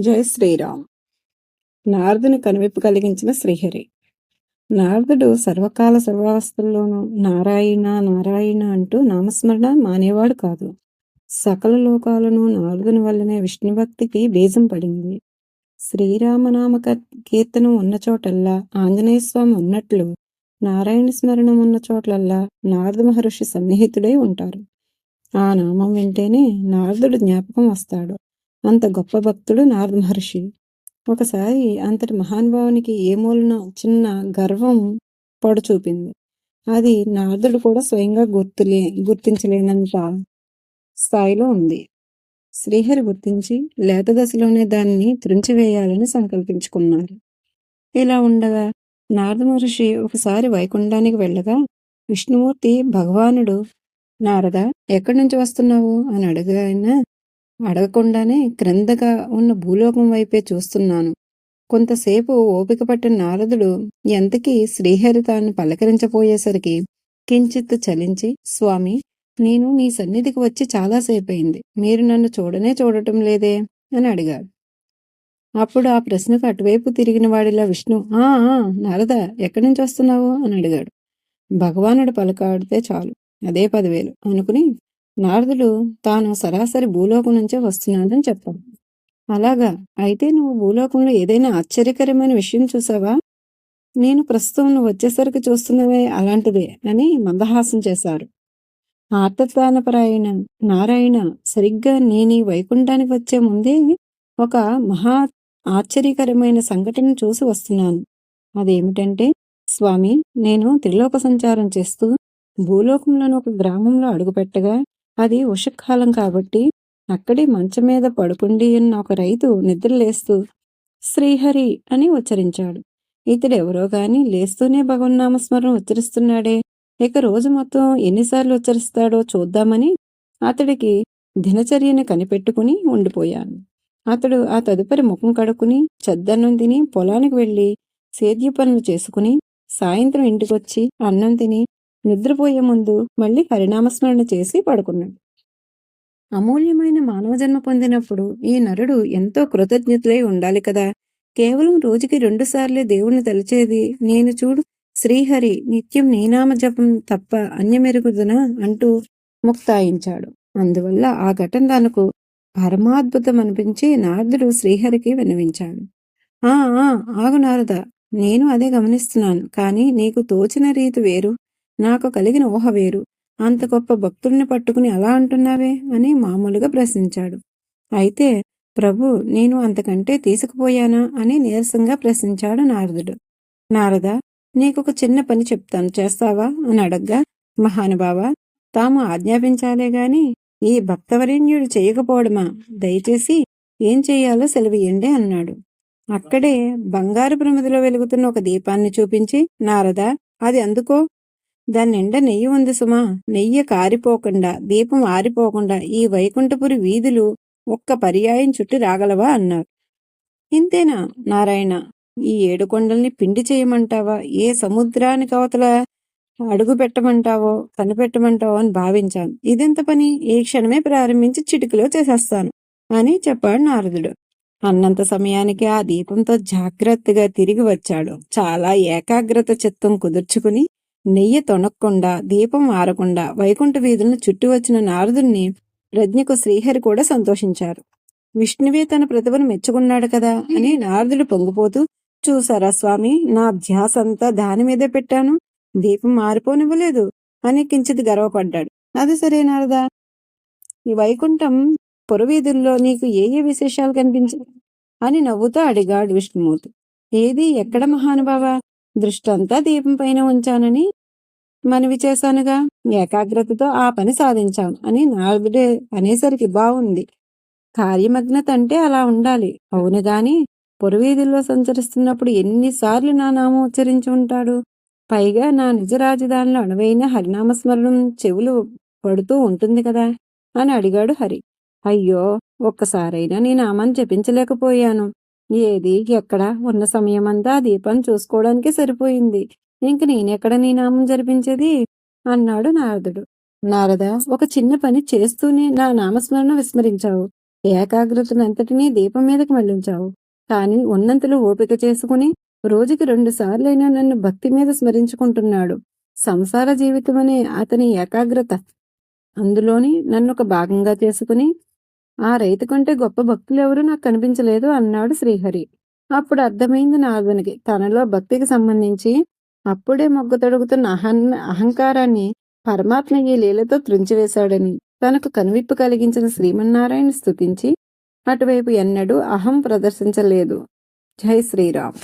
జై శ్రీరామ్. నారదుని కనువిప్పు కలిగించిన శ్రీహరి. నారదుడు సర్వకాల సర్వావస్థల్లోనూ నారాయణ నారాయణ అంటూ నామస్మరణ మానేవాడు కాదు. సకల లోకాలను నారదుని వల్లనే విష్ణుభక్తికి బీజం పడింది. శ్రీరామనామ కీర్తనం ఉన్న చోటల్లా ఆంజనేయ స్వామి ఉన్నట్లు నారాయణ స్మరణం ఉన్న చోట్లల్లా నారద మహర్షి సన్నిహితుడై ఉంటారు. ఆ నామం వింటేనే నారదుడు జ్ఞాపకం వస్తాడు. అంత గొప్ప భక్తుడు నారద మహర్షి. ఒకసారి అంతటి మహానుభావునికి ఏ మూలన చిన్న గర్వం పొడ చూపింది. అది నారదుడు కూడా స్వయంగా గుర్తులే గుర్తించలేనంత స్థాయిలో ఉంది. శ్రీహరి గుర్తించి లేత దశలోనే దాన్ని త్రుంచివేయాలని సంకల్పించుకున్నారు. ఇలా ఉండగా నారద మహర్షి ఒకసారి వైకుంఠానికి వెళ్ళగా విష్ణుమూర్తి భగవానుడు నారద ఎక్కడి నుంచి వస్తున్నావు? అని అడగాయన అడగకుండానే క్రిందగా ఉన్న భూలోకం వైపే చూస్తున్నాను. కొంతసేపు ఓపిక పట్టిన నారదుడు ఎంతకీ శ్రీహరి తాను పలకరించపోయేసరికి కించిత్ చలించి స్వామి నేను నీ సన్నిధికి వచ్చి చాలాసేపైంది మీరు నన్ను చూడనే చూడటం లేదే? అని అడిగాడు. అప్పుడు ఆ ప్రశ్నకు అటువైపు తిరిగిన వాడిలా విష్ణు ఆ నారద ఎక్కడి నుంచి వస్తున్నావు? అని అడిగాడు. భగవానుడు పలకాడితే చాలు. అదే పదివేలు. అనుకుని నారదుడు తాను సరాసరి భూలోకం నుంచే వస్తున్నాడని చెప్పాడు అలాగా? అయితే నువ్వు భూలోకంలో ఏదైనా ఆశ్చర్యకరమైన విషయం చూసావా? నేను ప్రస్తుతం నువ్వు వచ్చేసరికి చూస్తున్నవే అలాంటిదే అని మందహాసం చేశారు. ఆర్తత్వానపరాయణ నారాయణ సరిగ్గా నేను వైకుంఠానికి వచ్చే ముందే ఒక మహా ఆశ్చర్యకరమైన సంఘటన చూసి వస్తున్నాను. అదేమిటంటే స్వామి నేను త్రిలోక సంచారం చేస్తూ భూలోకంలోని ఒక గ్రామంలో అడుగుపెట్టగా అది ఉషకాలం కాబట్టి అక్కడే మంచం మీద పడుకుండి ఉన్న ఒక రైతు నిద్రలేస్తూ శ్రీహరి అని ఉచ్చరించాడు. ఇతడెవరో గాని లేస్తూనే భగవన్నామస్మరణ ఉచ్చరిస్తున్నాడే. ఇక రోజు మొత్తం ఎన్నిసార్లు ఉచ్చరిస్తాడో చూద్దామని అతడికి దినచర్యను కనిపెట్టుకుని ఉండిపోయాను. అతడు ఆ తదుపరి ముఖం కడుక్కుని చెద్దన్నం తిని పొలానికి వెళ్ళి సేద్య పనులు చేసుకుని సాయంత్రం ఇంటికొచ్చి అన్నం తిని నిద్రపోయే ముందు మళ్ళీ హరినామస్మరణ చేసి పడుకున్నాడు. అమూల్యమైన మానవ జన్మ పొందినప్పుడు ఈ నరుడు ఎంతో కృతజ్ఞతలై ఉండాలి కదా. కేవలం రోజుకి రెండుసార్లే దేవుణ్ణి తలిచేది నేను చూడు శ్రీహరి నిత్యం నీనామ జపం తప్ప అన్యమెరుగుదునా అంటూ ముక్తాయించాడు. అందువల్ల ఆ ఘటన తనకు పరమాద్భుతం అనిపించి నారదుడు శ్రీహరికి వినవించాడు ఆ ఆగు నారద నేను అదే గమనిస్తున్నాను కానీ నీకు తోచిన రీతి వేరు. నాకు కలిగిన ఊహ వేరు. అంత గొప్ప భక్తుల్ని పట్టుకుని అలా అంటున్నావే అని మామూలుగా ప్రశ్నించాడు. అయితే ప్రభు నేను అంతకంటే తీసుకుపోయానా అని నీరసంగా ప్రశ్నించాడు నారదుడు. నారద నీకొక చిన్న పని చెప్తాను చేస్తావా అని అడగ్గా. మహానుభావ తాము ఆజ్ఞాపించాలే గాని ఈ భక్తవరేణ్యుడు చేయకపోవడమా? దయచేసి ఏం చెయ్యాలో సెలవియండి అన్నాడు. అక్కడే బంగారు ప్రమిదిలో వెలుగుతున్న ఒక దీపాన్ని చూపించి నారద అది అందుకో దాని నిండా నెయ్యి ఉంది సుమా. నెయ్యి కారిపోకుండా దీపం ఆరిపోకుండా ఈ వైకుంఠపురి వీధులు ఒక్క పర్యాయం చుట్టి రాగలవా అన్నారు ఇంతేనా నారాయణ? ఈ ఏడు కొండల్ని పిండి చేయమంటావా? ఏ సముద్రానికి అవతల అడుగు పెట్టమంటావో కనిపెట్టమంటావో అని భావించాను. ఇదెంత పని? ఈ క్షణమే ప్రారంభించి చిటికలో చేసేస్తాను అని చెప్పాడు నారదుడు. అన్నంత సమయానికి ఆ దీపంతో జాగ్రత్తగా తిరిగి వచ్చాడు. చాలా ఏకాగ్రత చిత్తం కుదుర్చుకుని నెయ్యి తొనక్కుండా దీపం ఆరకుండా వైకుంఠ వీధులను చుట్టి వచ్చిన నారదుణ్ణి ప్రజ్ఞకు శ్రీహరి కూడా సంతోషించారు. విష్ణువే తన ప్రతిభను మెచ్చుకున్నాడు కదా అని నారదుడు పొంగిపోతూ చూసారా స్వామి నా ధ్యాస అంతా దాని మీదే పెట్టాను. దీపం మారిపోనివ్వలేదు అని కించిత్ గర్వపడ్డాడు. అది సరే నారదా ఈ వైకుంఠం పొరవీధుల్లో నీకు ఏ ఏ విశేషాలు కనిపించాయి అని నవ్వుతూ అడిగాడు విష్ణుమూర్తి. ఏది? ఎక్కడ మహానుభావ? దృష్టంతా దీపం పైన ఉంచానని మనవి చేశానుగా. ఏకాగ్రతతో ఆ పని సాధించాం అని నారదుడే అనేసరికి బాగుంది కార్యమగ్నత అంటే అలా ఉండాలి. అవును గాని పొరవీధుల్లో సంచరిస్తున్నప్పుడు ఎన్నిసార్లు నా నామం ఉచ్చరించి ఉంటాడు? పైగా నా నిజ రాజధానిలో అణువైన హరినామస్మరణం చెవులు పడుతూ ఉంటుంది కదా? అని అడిగాడు హరి. అయ్యో ఒక్కసారైనా నీ నామాన్ని జపించలేకపోయాను. ఏది ఎక్కడ ఉన్న సమయమంతా దీపాన్ని చూసుకోవడానికి సరిపోయింది. ఇంక నేనెక్కడ నీ నామం జరిపించేది? అన్నాడు నారదుడు. నారద ఒక చిన్న పని చేస్తూనే నా నామస్మరణ విస్మరించావు. ఏకాగ్రతనంతటినీ దీపం మీదకి మళ్ళించావు. కాని ఉన్నంతలో ఓపిక చేసుకుని రోజుకి రెండు సార్లైనా నన్ను భక్తి మీద స్మరించుకుంటున్నాడు. సంసార జీవితం అనే అతని ఏకాగ్రత. అందులోని నన్ను ఒక భాగంగా చేసుకుని ఆ రైతు కంటే గొప్ప భక్తులు ఎవరు నాకు కనిపించలేదు అన్నాడు శ్రీహరి. అప్పుడు అర్థమైంది నారదునికి తనలో భక్తికి సంబంధించి అప్పుడే మొగ్గు తొడుగుతున్న అహం అహంకారాన్ని పరమాత్మ ఈ లీలతో త్రుంచివేశాడని తనకు కనువిప్పు కలిగించిన శ్రీమన్నారాయణ స్థుతించి అటువైపు ఎన్నడూ అహం ప్రదర్శించలేదు. జై శ్రీరామ్.